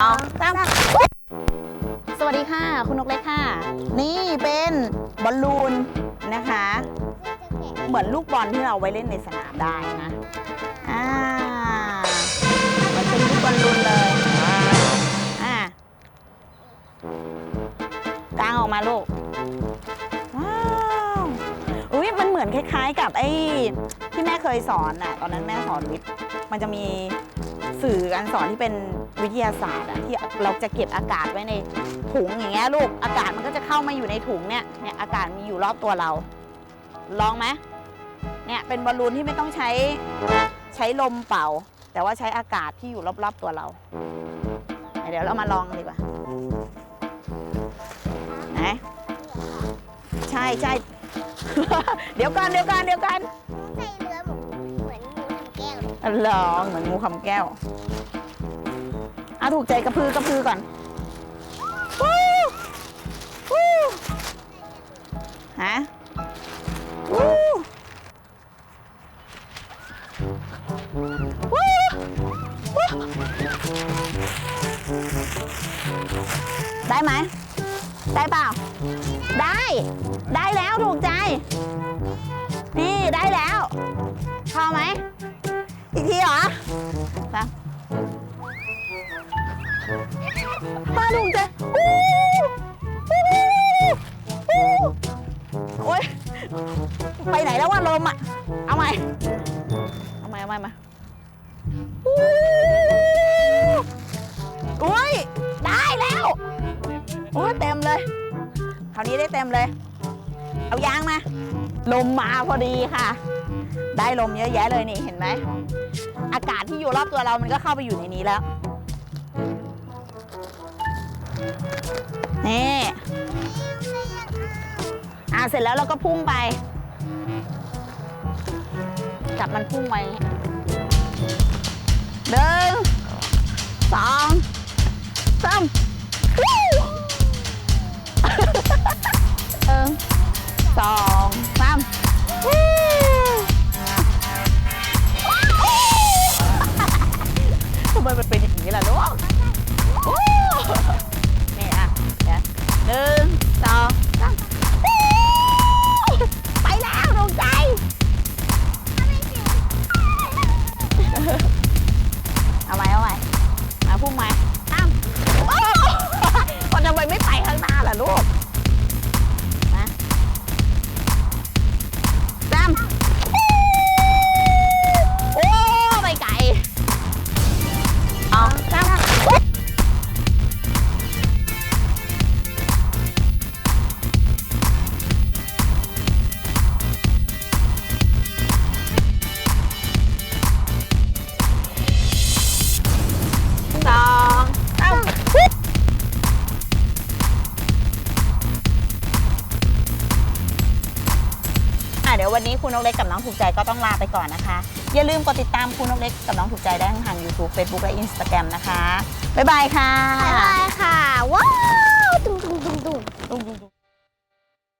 เอาสามสวัสดีค่ะ คุณนกเล็กค่ะ นี่เป็นบอลลูนนะคะ เหมือนลูกบอลที่เราไว้เล่นในสนามได้นะอ่ามันเป็นลูกบอลลูนเลยอ่ากางออกมาลูกว้าวอุ้ยมันเหมือนคล้ายๆกับไอ้ที่แม่เคยสอนอะ ตอนนั้นแม่สอนวิทย์มันจะมี สื่อการสอนที่เป็นวิทยาศาสตร์ที่เราจะเก็บอากาศไว้ในถุงอย่างเงี้ยลูกอากาศมันก็จะเข้ามาอยู่ในถุงเนี่ยเนี่ยอากาศมีอยู่รอบตัวเรา ลองไหมเนี่ยเป็นบอลลูนที่ไม่ต้องใช้ใช้ลมเป่า แต่ว่าใช้อากาศที่อยู่รอบๆตัวเรา เดี๋ยวเรามาลองดีกว่าไหนใช่ใช่เดี๋ยวก่อนเดี๋ยวก่อนเดี๋ยวก่อน แก้วเลองเหมือนงูคำแก้วอะถูกใจกระพือกระพือก่อนวู้วู้ฮะวู้วู้ได้ไหม ได้เปล่า ได้ ได้แล้วถูกใจ นี่ได้แล้ว ไปไหนแล้วว่าลมอะ เอาใหม่ เอาใหม่เอาใหม่มาอุ้ย ได้แล้ว โอ้ยเต็มเลย คราวนี้ได้เต็มเลย เอายางมา ลมมาพอดีค่ะ ได้ลมเยอะแยะเลยนี่ เห็นไหม อากาศที่อยู่รอบตัวเรามันก็เข้าไปอยู่ในนี้แล้ว นี่อ่าเสร็จแล้วเราก็พุ่งไป จับมันพุ่งไว้หนึ่งสองสามหนึ่งสองสามทำไมมันเป็นอย่างนี้ล่ะลูกนี่อะเดี๋ยวหนึ่งสอง เดี๋ยววันนี้คุณนกเล็กกับน้องถูกใจก็ต้องลาไปก่อนนะคะ อย่าลืมกดติดตามคุณนกเล็กกับน้องถูกใจได้ทาง YouTube Facebook และ Instagram นะคะ บ๊ายบายค่ะ บ๊ายบายค่ะ ว้าว ตุ้มตุ้มตุ้มตุ้มตุ้ง